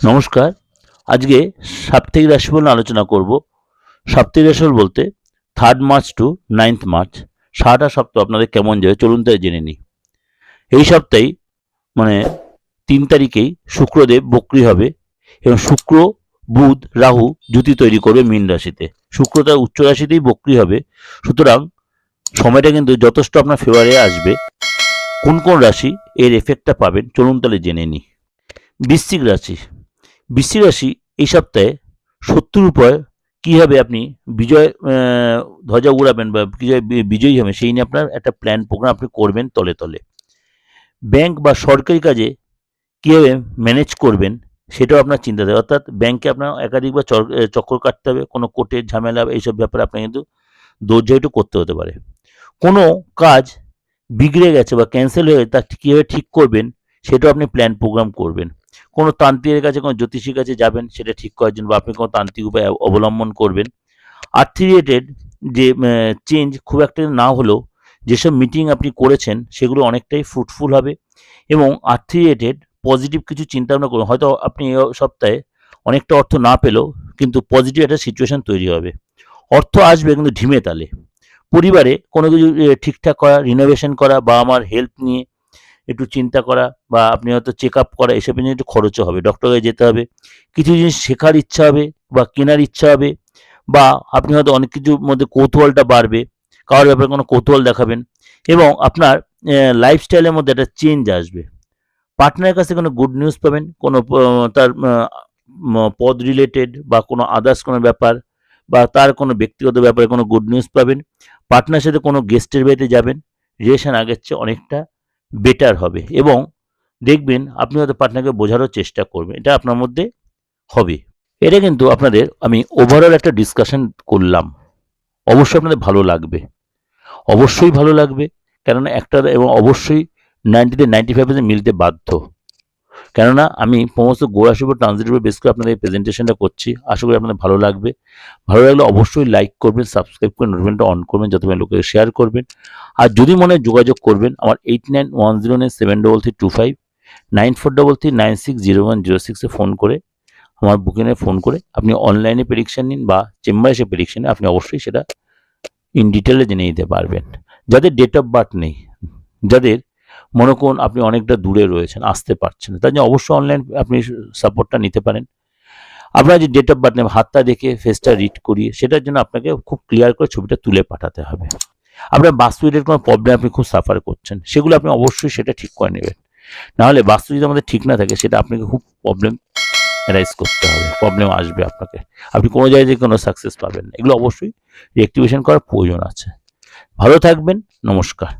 নমস্কার। আজকে সাপ্তাহিক রাশিফল আলোচনা করব। সাপ্তাহিক রাশিফল বলতে third March to ninth March সারাটা সপ্তাহ আপনাদের কেমন যাবে চলুন তাই জেনে নিই। এই সপ্তাহে মানে তিন তারিখেই শুক্রদেব বক্রি হবে এবং শুক্র, বুধ, রাহু জুতি তৈরি করবে মীন রাশিতে। শুক্র তার উচ্চ রাশিতেই বক্রি হবে। সুতরাং সময়টা কিন্তু যথেষ্ট আপনার ফেভারে আসবে। কোন কোন রাশি এর এফেক্টটা পাবেন চলুন তাহলে জেনে নিই। বৃশ্চিক রাশি। বৃশ্চিক রাশি এই সপ্তাহে শত্রুর উপর কীভাবে আপনি? বিজয় ধ্বজা উড়াবেন বা বিজয়, বিজয়ী হবেন, সেই নিয়ে আপনার একটা প্ল্যান প্রোগ্রাম আপনি করবেন তলে তলে। ব্যাংক বা সরকারি কাজে কীভাবে ম্যানেজ করবেন সেটাও আপনার চিন্তা থাকে। অর্থাৎ ব্যাংকে আপনার একাধিকবার চক্কর কাটতে হবে, কোনো কোর্টের ঝামেলা হবে এইসব ব্যাপারে আপনার কিন্তু দৌর্য একটু করতে হতে পারে। কোনো কাজ বিগড়ে গেছে বা ক্যান্সেল হয়ে গেছে, তা কীভাবে ঠিক করবেন সেটাও আপনি প্ল্যান প্রোগ্রাম করবেন। কোনো তান্ত্রিকের কাছে, কোনো জ্যোতিষীর কাছে যাবেন, সেটা ঠিক করার জন্য বা আপনি কোনো তান্ত্রিক উপায় অবলম্বন করবেন। আর্থিক রিলেটেড যে চেঞ্জ খুব একটা না হলেও যেসব মিটিং আপনি করেছেন, সেগুলো অনেকটাই ফ্রুটফুল হবে এবং আর্থিক রিলেটেড পজিটিভ কিছু চিন্তা ভাবনা করুন। হয়তো আপনি এই সপ্তাহে অনেকটা অর্থ না পেলেও কিন্তু পজিটিভ একটা সিচুয়েশন তৈরি হবে। অর্থ আসবে কিন্তু ঢিমে তালে। পরিবারে কোনো কিছু ঠিকঠাক করা রিনোভেশন করা বা আমার হেল্প নিয়ে একটু চিন্তা করা বা আপনি হয়তো চেক আপ করা, এসব নিয়ে একটু খরচও হবে ডক্টরের যেতে হবে। কিছু জিনিস শেখার ইচ্ছা হবে বা কেনার ইচ্ছা হবে বা আপনি হয়তো অনেক কিছুর মধ্যে কৌতূহলটা বাড়বে, কারোর ব্যাপারে কোনো কৌতূহল দেখাবেন এবং আপনার লাইফস্টাইলের মধ্যে একটা চেঞ্জ আসবে। পার্টনারের কাছে কোনো গুড নিউজ পাবেন, কোনো তার পদ রিলেটেড বা কোনো আদার্স কোনো ব্যাপার বা তার কোনো ব্যক্তিগত ব্যাপারে কোনো গুড নিউজ পাবেন। পার্টনারের সাথে কোনো গেস্টের বাড়িতে যাবেন রিলেশন আগের চেয়ে অনেকটা বেটার হবে। এবং দেখবেন আপনি হয়তো পার্টনারকে বোঝারও চেষ্টা করবেন। এটা আপনার মধ্যে হবে। এটা কিন্তু আপনাদের আমি ওভারঅল একটা ডিসকাশন করলাম। অবশ্যই আপনাদের ভালো লাগবে। অবশ্যই ভালো লাগবে। কেননা একটা এবং অবশ্যই নাইনটিতে নাইনটি ফাইভ পার্সেন্ট মিলতে বাধ্য। কেননা আমি সমস্ত গোড়াশির উপর ট্রান্সলেটের উপর বেস করে আপনাদের এই প্রেজেন্টেশনটা করছি। আশা করি আপনাদের ভালো লাগবে। ভালো লাগলে অবশ্যই লাইক করবেন সাবস্ক্রাইব করে নোটিফিকেশনটা অন করবেন, যাতে লোকে শেয়ার করবেন। আর যদি মনে হয় যোগাযোগ করবেন, আমার eight nine one zero nine seven double three two five nine four double three nine six zero one zero সিক্সে ফোন করে, আমার বুকিংয়ে ফোন করে, আপনি অনলাইনে প্রেডিকশন নিন বা চেম্বারে এসে প্রেডিকশন আপনি অবশ্যই সেটা ইন ডিটেলে জেনে নিতে পারবেন। যাদের ডেট অফ বার্থ নেই, যাদের মনে করুন আপনি অনেকটা দূরে রয়েছেন, আসতে পারছেন তার জন্য অবশ্যই অনলাইন আপনি সাপোর্টটা নিতে পারেন। আপনার যে ডেট অফ বার্থ হাতটা দেখে ফেসটা রিড করিয়ে সেটার জন্য আপনাকে খুব ক্লিয়ার করে ছবিটা তুলে পাঠাতে হবে। আপনার বাস্তু কোনো প্রবলেম আপনি খুব সাফার করছেন, সেগুলো আপনি অবশ্যই সেটা ঠিক করে নেবেন। নাহলে বাস্তু যদি আমাদের ঠিক না থাকে, সেটা আপনাকে খুব প্রবলেম রাইজ করতে হবে প্রবলেম আসবে আপনাকে। আপনি কোনো জায়গায় কোনো সাকসেস পাবেন না। এগুলো অবশ্যই রিঅ্যাক্টিভেশন করার প্রয়োজন আছে। ভালো থাকবেন, নমস্কার।